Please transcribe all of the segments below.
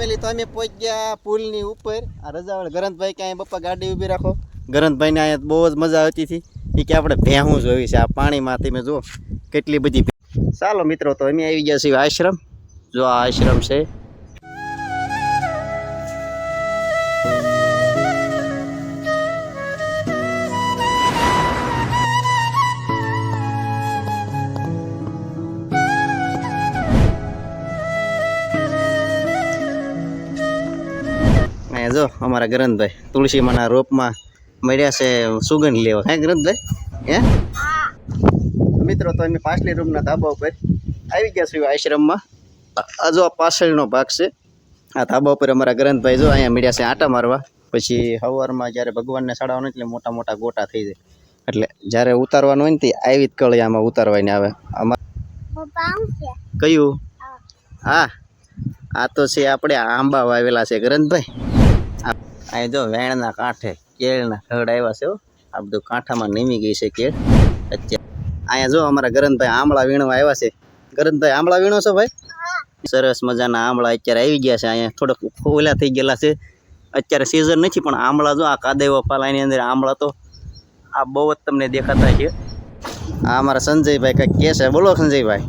Family તો અમે પહોંચ ગયા પુલની ઉપર. આ રજાવાળ ગરંતભાઈ કે અહીંયા પપ્પા ગાડી ઊભી રાખો. ગરંતભાઈને અહીંયા બહુ જ મજા આવતી હતી. એ કે આપણે ભેહું જોઈ છે. આ પાણીમાંથી મેં જો કેટલી બધી ચાલો મિત્રો, તો અમે આવી ગયા છીએ આશ્રમ. જો આ આશ્રમ છે. અહીંયા જો અમારા ગ્રંથભાઈ તુલસીમાના રોપમાં મળ્યા છે સુગંધ લેવા. હે ગ્રંથભાઈ? હે? મિત્રો તો અમે પાછલી રૂમના ધાબા ઉપર આવી ગયા છીએ આશ્રમમાં. આ- જો આ પાછળનો ભાગ છે. આ ધાબા ઉપર અમારા ગ્રંથભાઈ જો અહીંયા મળ્યા છે આટા મારવા. પછી સવારમાં જ્યારે ભગવાનને ચડાવવાનું એટલે મોટા મોટા ગોટા થઈ જાય. એટલે જ્યારે ઉતારવાનું હોય ને તે આવી જ કળી આમાં ઉતારવાની આવે. કયું? હા. આ તો છે આપણે આંબા વાવેલા છે ગરંતભાઈ આ અહીં જો વેણના કાંઠે કેળના ઘડ આવ્યા છે. આ બધું કાંઠામાં નીમી ગઈ છે કેળ. અત્યારે અહીંયા જો અમારા ગરંતભાઈ આમળા વીણવા આવ્યા છે. ગરનભાઈ, આમળા વીણો છો ભાઈ? સરસ મજાના આમળા અત્યારે આવી ગયા છે. અહીંયા થોડોક ઓલા થઈ ગયેલા છે. અત્યારે સિઝન નથી, પણ આમળા જો આ કાદેવા પાલાની અંદર આમળા તો આ બહુ જ તમને દેખાતા છે. આ અમારા સંજયભાઈ કંઈક કહે છે. બોલો સંજયભાઈ.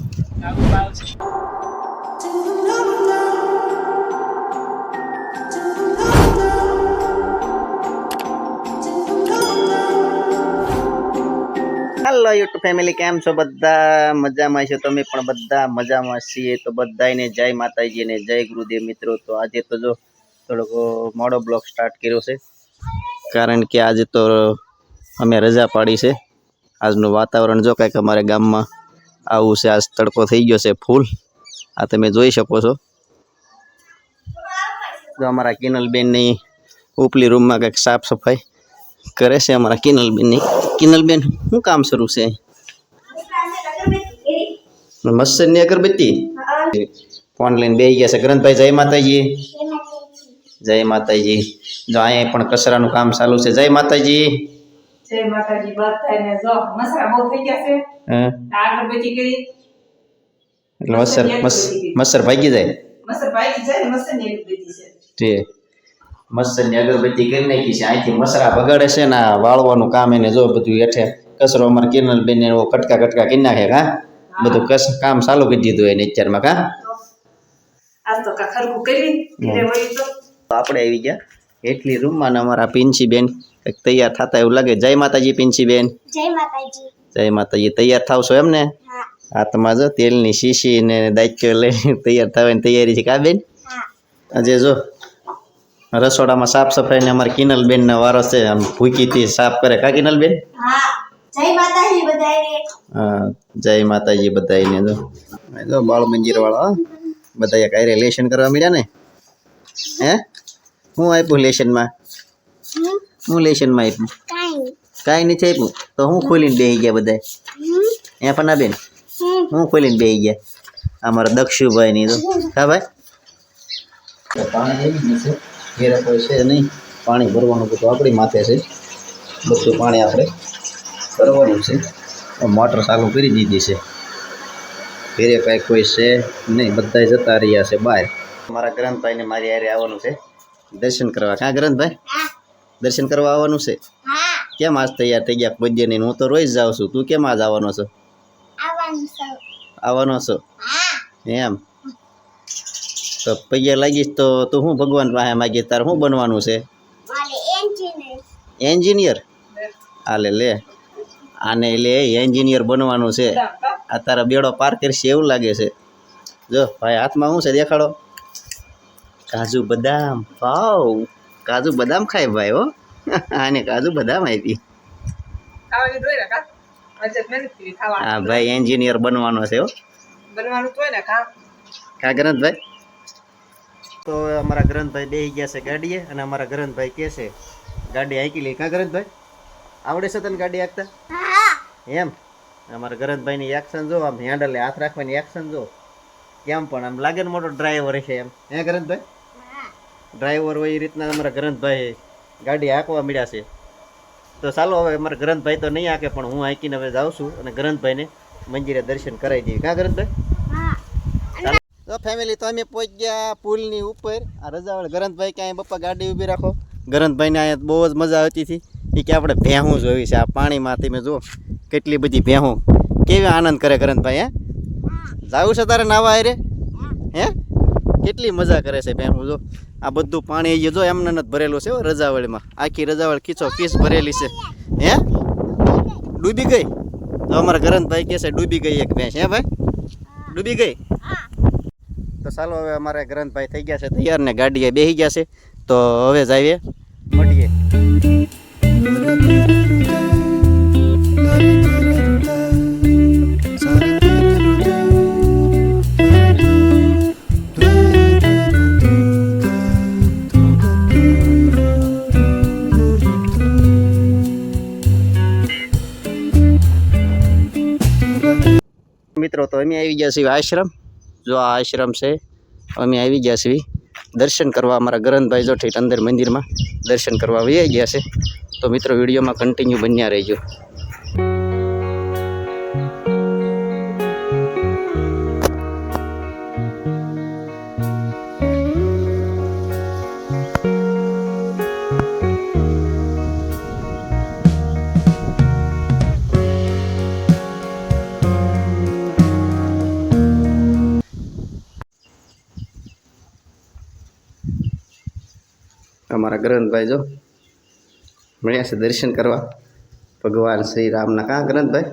હેલો યુટ્યુબ ફેમિલી, કેમ છો બધા? મજામાં છો તમે પણ બધા? મજામાં છીએ તો બધાને જય માતાજી ને જય ગુરુદેવ મિત્રો. તો આજે તો જો થોડોક મોડો બ્લોગ સ્ટાર્ટ કર્યો છે. કારણ કે આજે તો અમે રજા પાડી છે. આજનું વાતાવરણ જો કાંઈક અમારા ગામમાં આવું છે, આજ તડકો થઈ ગયો છે ફૂલ. આ તમે જોઈ શકો છો. જો અમારા કિનલબેનની ઉપલી રૂમમાં કંઈક સાફ સફાઈ કરે છે અમારા કિનલબેનની. કિનલબેન શું કામ શરૂ છે? મસ્સરની અગરબત્તી? ફોન લઈને બે ગયા છે. ગ્રંથભાઈ જય માતાજી. જય માતાજી. જો અહીંયા પણ કચરાનું કામ ચાલુ છે. જય માતાજી. જય માતાજી. બધાને જો મસરા બહુ થઈ ગયા છે. હા? અગરબત્તી કરી. એટલે મસર મસર ભાગી જાય? મસર ભાગી જાય ને મસરની અગરબત્તી છે. તે મચ્છરની અગરબત્તી કરી નાખી છે. અહીંથી મસરા બગાડે છે ને વાળવાનું કામ એને જો બધું હેઠે કચરો અમારે કિરણબેન ને એવો કટકા કટકા કરી નાખે કા? બધું કસ કામ ચાલુ કરી દીધું એને અત્યારમાં કા? આપણે આવી ગયા. એટલી રૂમમાં અમારા પિન્સી બેન કંઈક તૈયાર થતા એવું લાગે. જય માતાજી જય માતાજી. જય માતાજી. તૈયાર થાવ છો એમ ને હાથમાં જો તેલની શીશી ને દાયિત્વ લઈને તૈયાર થવાની તૈયારી છે કા બેન? આજે જો રસોડામાં સાફ સફાઈ ને અમારી કિનલબેન ને વારો છે આમ ભૂકીથી સાફ કરે. કા કિનલબેન? હા જય માતાજી બધાને હા જય માતાજી બધાને જો. જો બાળ મંજીર વાળા બધા કાંઈ લેશન કરવા મળ્યા ને? હે? હું આપ્યું લેશનમાં? હું લેશનમાં આપ્યું? કાંઈ કાંઈ નથી આપ્યું. તો હું ખોલીને બેહી ગયા બધા એ અહીંયા પણ ના બેન હું ખોલીને બેહી ગયા. અમારા દક્ષુભાઈ ની તો હા ભાઈ? પાણી આવી ગયું છે. ઘેરે કોઈ છે નહીં. પાણી ભરવાનું બધું આપણી માથે છે. બધું પાણી આપણે ભરવાનું છે. મોટર ચાલુ કરી દીધી છે. ઘેરે કાંઈ કોઈ છે નહીં. બધા જતા રહ્યા છે બહાર. મારા ગ્રંથભાઈને મારી હારે આવવાનું છે. દર્શન કરવા. ક્યાં ગ્રંથભાઈ? દર્શન કરવા આવવાનું છે? કેમ આજ તૈયાર થઈ ગયા? પૂજ્ય નહીં હું તો રોજ જાઉં છું. તું કેમ આજ આવવાનો છો? આવવાનો છો. એમ. તો પૈયા લાગીશ તો તું શું ભગવાન પાસે માગીશ? તારે શું બનવાનું છે? Engineer engineer? હાલે લે. આને લે એન્જિનિયર બનવાનું છે. આ તારા બેડો પાર કરશે એવું લાગે છે. જો ભાઈ હાથમાં શું છે? દેખાડો. કાજુ બદામ. ભાવ કાજુ બદામ ખાય ભાઈ હો. આને કાજુ બદામ આપી. હા ભાઈ એન્જિનિયર બનવાનો છે હો. બનવાનું તો ને કા? કા ગ્રંથભાઈ તો અમારા ગ્રંથભાઈ બેસી ગયા છે ગાડીએ અને અમારા ગ્રંથભાઈ કહે છે ગાડી હાંકી લઈ કા ગ્રંથભાઈ? આવડે છે તને ગાડી હાંકતા? એમ? અમારા ગ્રંથભાઈની એક્શન જો આમ હેન્ડલે હાથ રાખવાની એક્શન જો. કેમ પણ આમ લાગે ને મોટો ડ્રાઈવર છે એમ. હે ગ્રંથભાઈ? ડ્રાઈવર હોય એ રીતના અમારા ગ્રંથભાઈ ગાડી હાંકવા મળ્યા છે. તો ચાલો હવે અમારા ગ્રંથભાઈ તો નહીં હાંકે પણ હું હાંકીને હવે જાઉં છું અને ગ્રંથભાઈને મંદિરે દર્શન કરાવી દઈએ. કાં ગ્રંથભાઈ? તો ફેમિલી તો અમે પહોંચી ગયા પુલની ઉપર. આ રજાવાળ ગરંતભાઈ ક્યાંય બપ્પા ગાડી ઊભી રાખો. ગરંતભાઈને અહીંયા બહુ જ મજા આવતી હતી. એ કે આપણે ભેહું જોવી છે. આ પાણીમાં તમે જો કેટલી બધી ભેહું. કેવી આનંદ કરે ગરંતભાઈ, હે? જાવું છે તારે નાવા હારે? હે? કેટલી મજા કરે છે ભેહું, જો. આ બધું પાણી અહીંયા જો એમને નથી ભરેલું છે હો આખી રજાવળ ખીચો ખીચ ભરેલી છે. હે? ડૂબી ગઈ? તો અમારા ગરંતભાઈ કહે છે, ડૂબી ગઈ એક ભેંસ. હે ભાઈ? ડૂબી ગઈ? તો ચાલો હવે અમારા ગ્રંથભાઈ થઈ ગયા છે તૈયાર ને ગાડીએ બેસી ગયા છે. તો હવે જઈએ મળીએ. મિત્રો, તો અમે આવી ગયા છીએ આશ્રમ. જો આ આશ્રમ છે, અમે આવી ગયા છીએ. દર્શન કરવા અમારા ગરંતભાઈ જો ઠેઠ અંદર મંદિરમાં દર્શન કરવા આવી ગયા છે. તો મિત્રો, વિડીયોમાં કન્ટિન્યુ બન્યા રહેજો. અમારા ગ્રંથભાઈ જો. મળ્યા છે દર્શન કરવા. ભગવાન શ્રી રામના. કાં ગ્રંથભાઈ?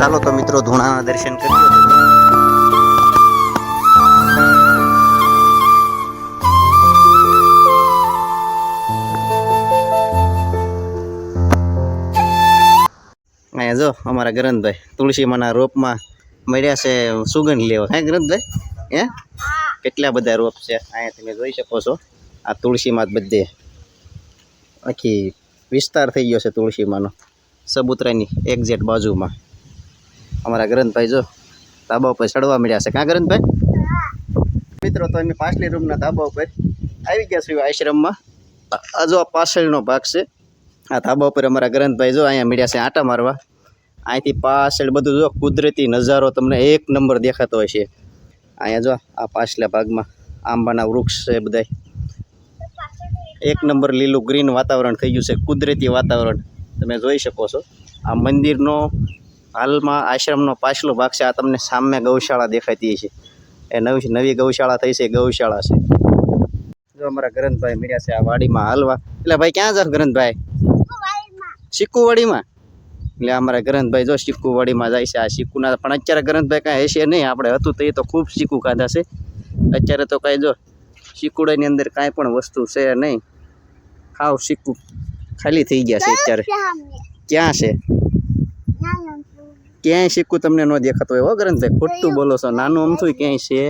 ચાલો તો મિત્રો ધૂણાના દર્શન કરીએ. અહીંયા જો અમારા ગ્રંથભાઈ તુલસીમાંના રોપમાં મળ્યા છે સુગંધ લેવા. હે ગ્રંથભાઈ? હે? કેટલા બધા રોપ છે? અહીંયા તમે જોઈ શકો છો. આ તુલસીમાં જ બધે આખી વિસ્તાર થઈ ગયો છે તુલસીમાંનો. સબુતરાની એક્ઝેટ બાજુમાં. અમારા ગ્રંથભાઈ જો ધાબા ઉપર ચડવા મળ્યા છે. કાં ગ્રંથભાઈ મિત્રો, તો અમે પાછલી રૂમના ધાબા ઉપર આવી ગયા છીએ આશ્રમમાં. હજુ આ પાછળનો ભાગ છે. આ ધાબા ઉપર અમારા ગ્રંથભાઈ જો અહીંયા મળ્યા છે આટા મારવા. અહીંથી પાછળ બધું જો કુદરતી નજારો તમને એક નંબર દેખાતો હશે અહીંયા જો આ પાછલા ભાગમાં આંબાના વૃક્ષ છે બધાય. એક નંબર લીલું ગ્રીન વાતાવરણ થઈ ગયું છે, કુદરતી વાતાવરણ. તમે જોઈ શકો છો. આ મંદિરનો હાલમાં આશ્રમનો પાછલો ભાગ છે. આ તમને સામે ગૌશાળા દેખાતી છે એ નવી નવી ગૌશાળા થઈ છે. ગૌશાળા છે. જો અમારા ગ્રંથભાઈ મળ્યા છે આ વાડીમાં હાલવા. એટલે ભાઈ ક્યાં જાવ ગ્રંથભાઈ સિક્કુવાડીમાં એટલે અમારા ગ્રંથભાઈ જો સિક્કુવાડીમાં જાય છે. આ સિક્કુના પણ અત્યારે ગ્રંથભાઈ કાંઈ હશે નહીં. આપણે હતું તો એ તો ખૂબ સિક્કુ ખાધા છે. અત્યારે તો કાંઈ જો સિક્કુડાની અંદર કાંઈ પણ વસ્તુ છે નહીં. ખાવ સિક્કુ ખાલી થઈ ગયા છે અત્યારે. ક્યાં છે? ક્યાંય સિક્કુ તમને ન દેખાતો હોય હો ગ્રંથભાઈ ખોટું બોલો છો. નાનું અમથું ક્યાંય છે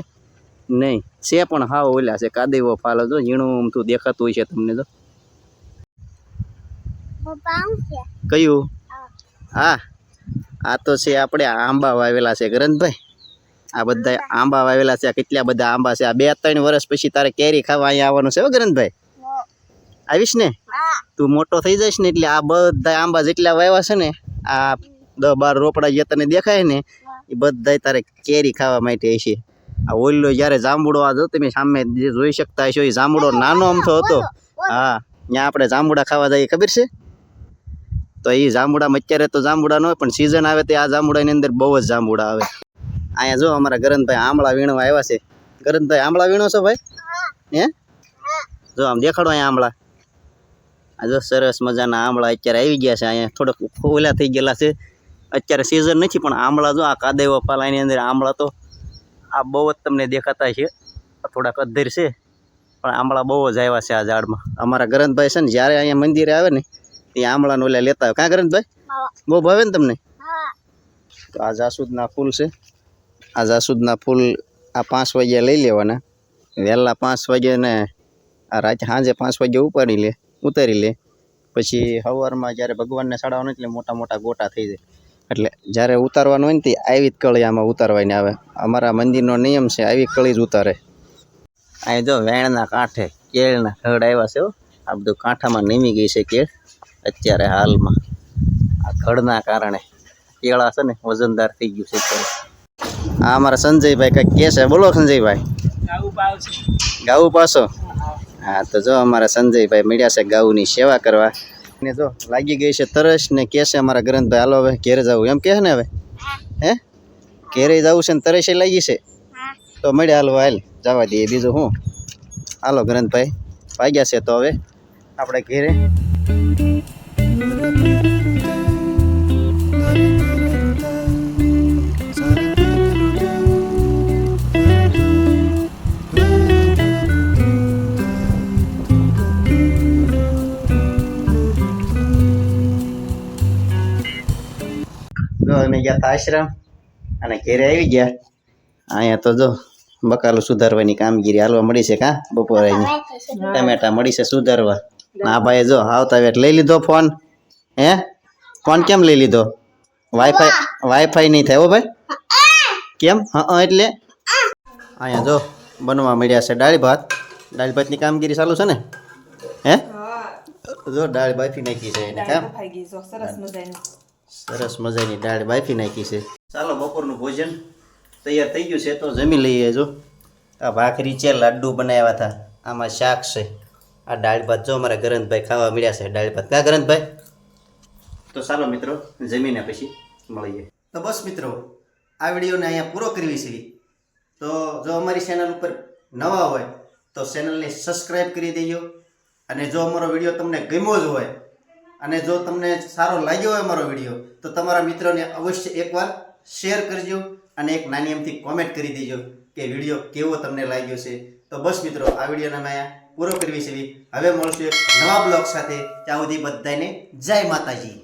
નહીં. છે પણ હાવ ઓલા છે. કાદેવો ફાલો જો ઝીણું અમથું દેખાતું હોય છે તમને જો કયું? હા. આ તો છે આપણે આંબા વાવેલા છે ગ્રંથભાઈ. આ બધા આંબા વાવેલા છે. આ કેટલા બધા આંબા છે? આ બે ત્રણ વર્ષ પછી તારે કેરી ખાવા અહીંયા આવવાનું છે હો ગ્રંથભાઈ. આવીશ ને? તું મોટો થઈ જઈશ ને એટલે આ બધા આંબા જેટલા વાવ્યા છે ને આ દસ બાર રોપડા જે તને દેખાય ને એ બધા તારે કેરી ખાવા માટે છે આ ઓલ્યો જ્યારે જાંબુડો આ જો તમે સામે જે જોઈ શકતા હશો એ જાંબુડો નાનો અમથો હતો. હા ત્યાં આપણે જાંબુડા ખાવા જઈએ ખબર છે? તો એ જાંબુડામાં અત્યારે તો જાંબુડા ન હોય પણ સિઝન આવે તે આ જાંબુડાની અંદર બહુ જ જાંબુડા આવે. અહીંયા જો અમારા ગરનભાઈ આમળા વીણવા આવ્યા છે. ગરનભાઈ આમળા વીણો છો ભાઈ? હે. જો આમ દેખાડો અહીંયા આમળા. આ જો સરસ મજાના આમળા અત્યારે આવી ગયા છે અહીંયા થોડોક ઓલા થઈ ગયેલા છે. અત્યારે સિઝન નથી પણ આમળા જો આ કાદેવો પાલાની અંદર આમળા તો આ બહુ જ તમને દેખાતા છે. થોડાક અધેર છે પણ આમળા બહુ જ આવ્યા છે આ ઝાડમાં. અમારા ગ્રંથભાઈ છે ને જ્યારે અહીંયા મંદિરે આવે ને એ આમળાનું ઓલા લેતા આવે. કાં ગ્રંથભાઈ બહુ ભાવે ને તમને? તો આ જાસૂદના ફૂલ છે. આ જાસૂદના ફૂલ આ પાંચ વાગ્યા લઈ લેવાના. વહેલા પાંચ વાગે ને આ રાત સાંજે પાંચ વાગે ઉપાડી લે ઉતારી લે. પછી સવારમાં જ્યારે ભગવાનને ચડાવવાનું એટલે મોટા મોટા ગોટા થઈ જાય. એટલે જ્યારે ઉતારવાનું હોય ને તે આવી જ કળી આમાં ઉતારવાની આવે. અમારા મંદિરનો નિયમ છે આવી કળી જ ઉતારે. અહીં જો વેણના કાંઠે કેળના ઘડ આવ્યા છે હો. આ બધું કાંઠામાં નીમી ગઈ છે કેળ અત્યારે હાલમાં. આ ઘડના કારણે કેળા છે ને વજનદાર થઈ ગયું છે આ અમારા સંજયભાઈ કંઈક કહે છે. બોલો સંજયભાઈ. ગાવું પાછો હા તો જો અમારા સંજયભાઈ મળ્યા છે ગાઉની સેવા કરવા. ને જો લાગી ગઈ છે તરસ ને કે છે અમારા ગ્રંથભાઈ હાલો હવે ઘેરે જવું એમ કહે ને હવે? હે. ઘેરે જવું છે ને તરસે લાગી છે? તો મળે હાલો હાલ જવા દઈએ બીજું હું. હાલો ગ્રંથભાઈ વાગ્યા છે તો હવે આપણે ઘેરે. ગયા હતા આશ્રમ અને ઘેરે આવી ગયા. અહીંયા તો જો બકાલું સુધારવાની કામગીરી હાલવા મળી છે કા બપોરે ટમેટા મળી છે સુધારવા. ના ભાઈ જો આવતા વેટ લઈ લીધો ફોન. હે? ફોન કેમ લઈ લીધો? વાઈફાઈ વાઈફાઈ નહીં થાય હો ભાઈ. કેમ? હા એટલે? અહીંયા જો બનવા મળ્યા છે દાળ ભાત. દાળ ભાતની કામગીરી ચાલુ છે ને? હે? જો દાળ બાફી નાખી છે એને કામ સરસ મજાની. સરસ મજાની દાળ બાફી નાખી છે. ચાલો બપોરનું ભોજન તૈયાર થઈ ગયું છે તો જમી લઈએ જો. આ ભાખરી છે લાડુ બનાવ્યા હતા. આમાં શાક છે. આ દાળ ભાત જો અમારા ગરંતભાઈ ખાવા મળ્યા છે. દાળ ભાત કા ગ્રંથભાઈ તો ચાલો મિત્રો જમીને પછી મળીએ. તો બસ મિત્રો આ વિડીયોને અહીંયા પૂરો કરવી છે તો જો અમારી ચેનલ ઉપર નવા હોય તો ચેનલને સબસ્ક્રાઈબ કરી દેજો. અને જો અમારો વીડિયો તમને ગમ્યો જ હોય અને જો તમને સારો લાગ્યો હોય અમારો વીડિયો, તો તમારા મિત્રોને અવશ્ય એકવાર શેર કરજો અને એક નાની એમથી કોમેન્ટ કરી દેજો કે વીડિયો કેવો તમને લાગ્યો છે. તો બસ મિત્રો, આ વિડીયોને અહીંયા પૂરો કરવી છે હવે મળશું એક નવા બ્લોગ સાથે. ત્યાં સુધી બધાને જય માતાજી.